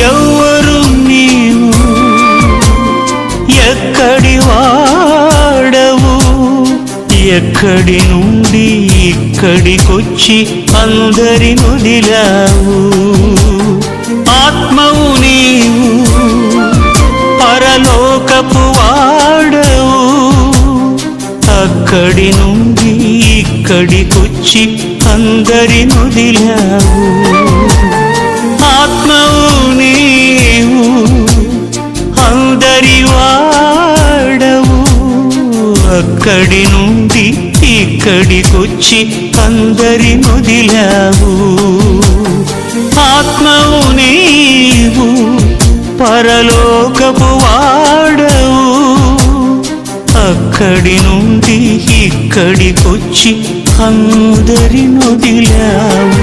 ఎవరు నీవు ఎక్కడి వాడవు? ఎక్కడి నుండి ఇక్కడికొచ్చి అందరి నుదిలావు? ఆత్మవు నీవు పరలోకపు వాడవు. అక్కడి నుండి ఇక్కడికొచ్చి అందరి నుదిలావు. అక్కడి నుండి ఇక్కడికొచ్చి అందరి నుదిలావు. ఆత్మవు నీవు పరలోకపు వాడవు. అక్కడి నుండి ఇక్కడికొచ్చి అందరి నొదిలావు.